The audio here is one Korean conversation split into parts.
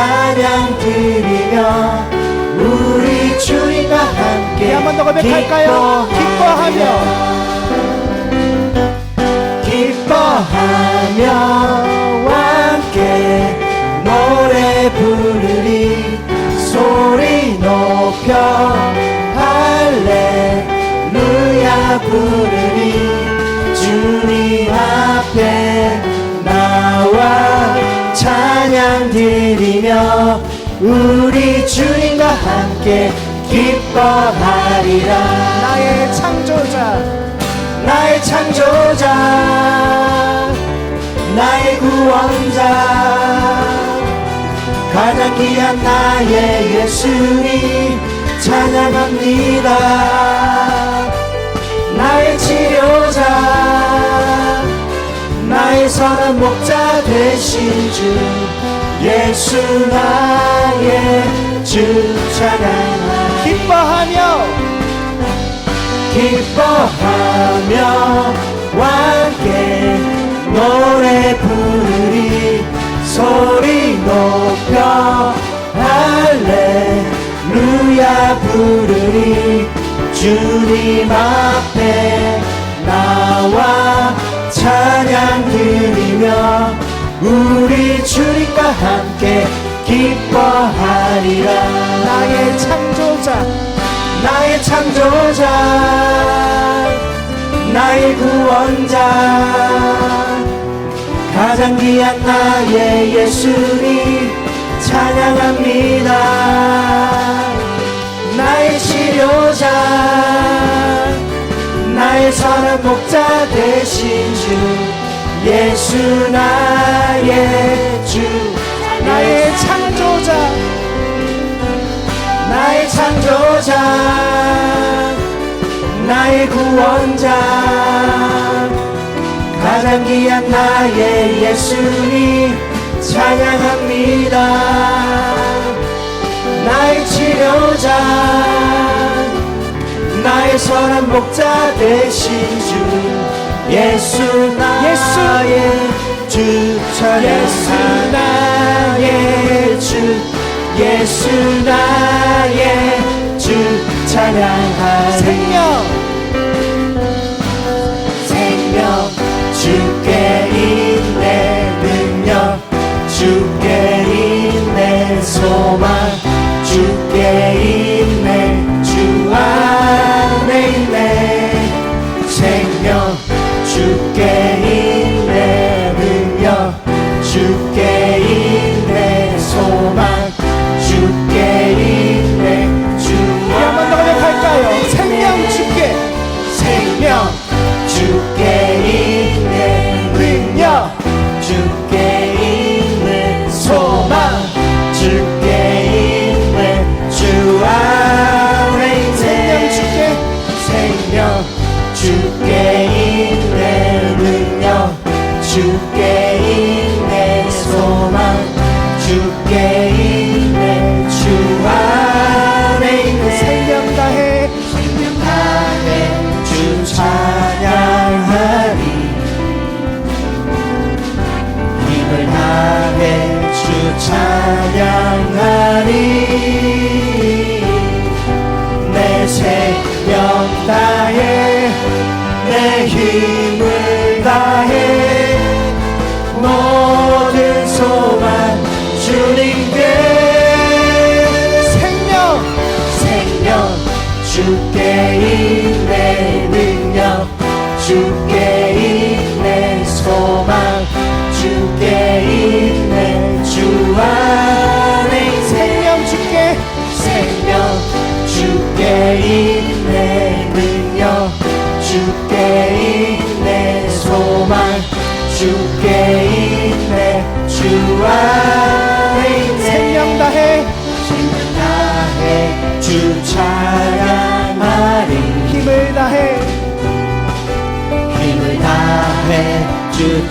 찬양 드리며 우리 주님과 함께 네, 한번 더 고백할까요? 기뻐하며. 기뻐하며 함께 노래 부르리 소리 높여 할렐루야 부르리 주님 앞에 찬양 드리며 우리 주님과 함께 기뻐하리라. 나의 창조자. 나의 창조자. 나의 구원자. 가장 귀한 나의 예수님 찬양합니다. 나의 치료자 나의 선한 목자 되신 주 예수 나의 주 찬양하 기뻐하며 기뻐하며 함께 노래 부르리 소리 높여 할렐루야 부르리. 주님 앞에 찬양 드리며 우리 주님과 함께 기뻐하리라. 나의 창조자. 나의 창조자. 나의 구원자. 가장 귀한 나의 예수님 찬양합니다. 나의 치료자 선한 목자 되신 주 예수 나의 주 나의 창조자 나의 창조자 나의 구원자 가장 귀한 나의 예수님 찬양합니다. 나의 치료자 나의 선한 목자 되신 주 예수 나의 주 예수 나의 주 예수 나의 주 찬양하리. 생명. 생명 주께 있네 능력 주께 있네 소망 명 다해 내 힘을 다해. 모든 소망 주님께. 생명 생명. 주께 있네 능력. 주께 있네 소망. 주께 있네 주안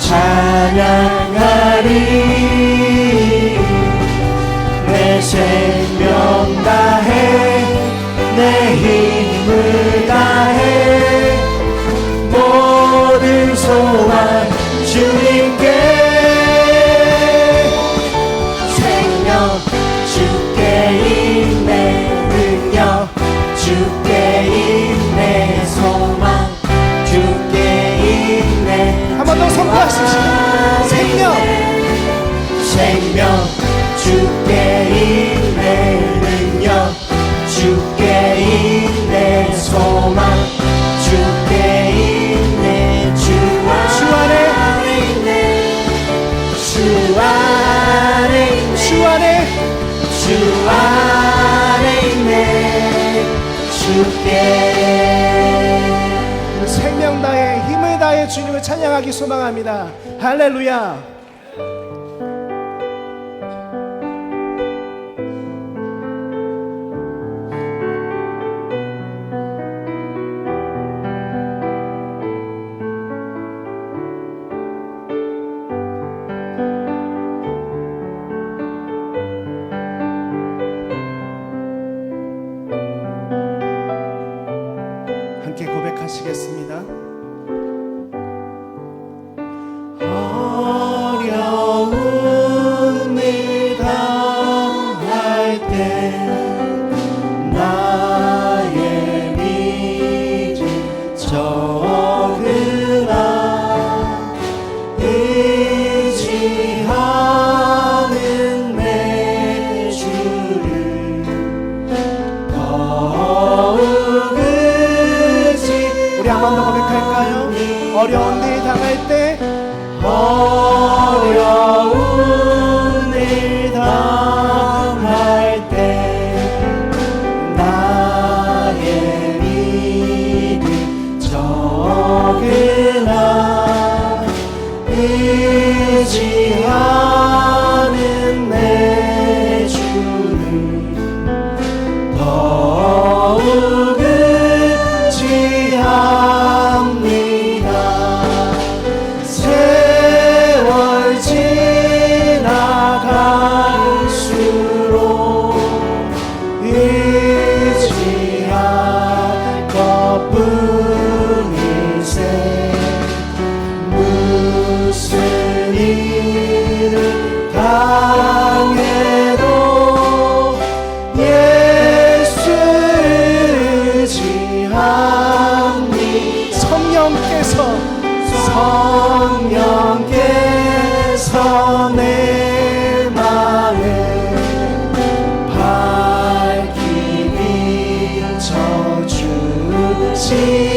찬양하리 찬양하기 소망합니다. 할렐루야. 함께 고백하시겠습니다. 의지하는 내 주를 더욱 see.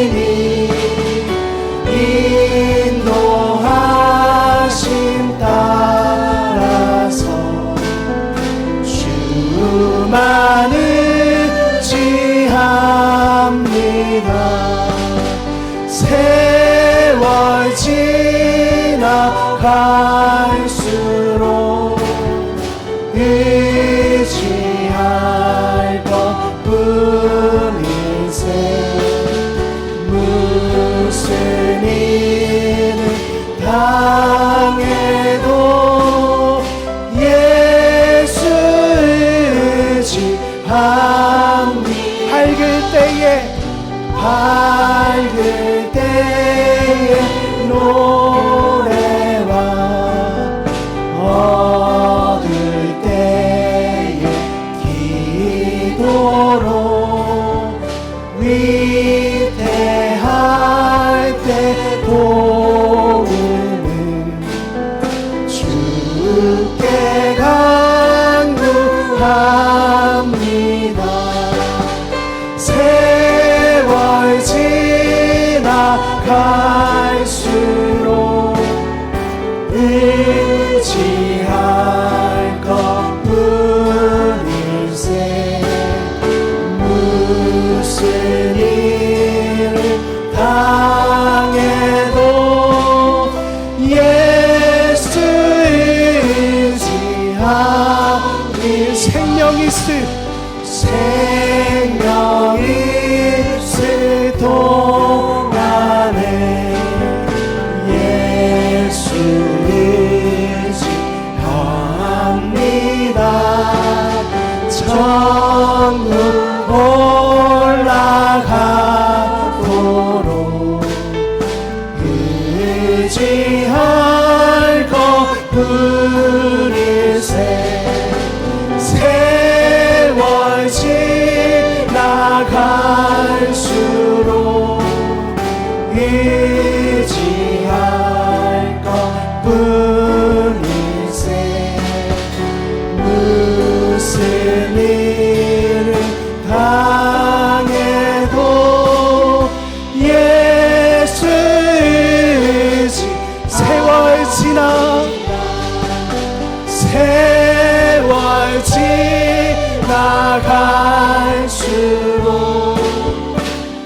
지나갈수록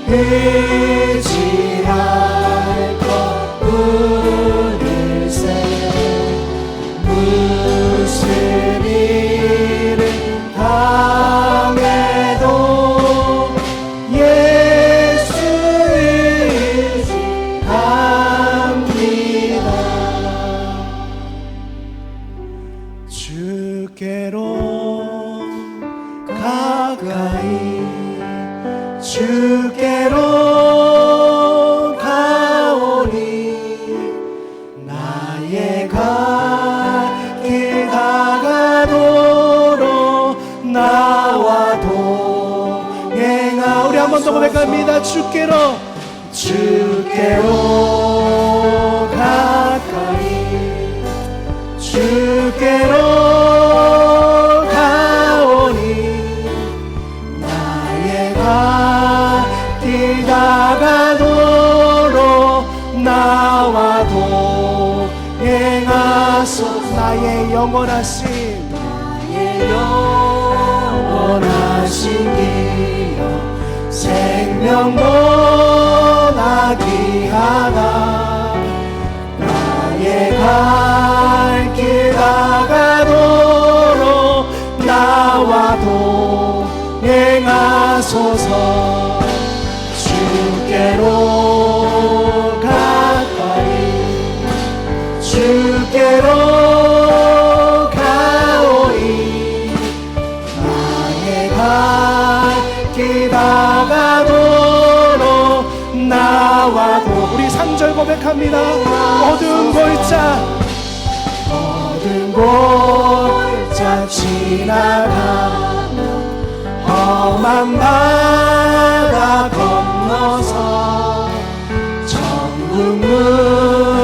의지할 것뿐. 주께로. 주께로. 밝게 다가도록 나와도 우리 3절 고백합니다. 어두운 골짜 어두운 골짜 지나가 험한 바다 건너서 천국문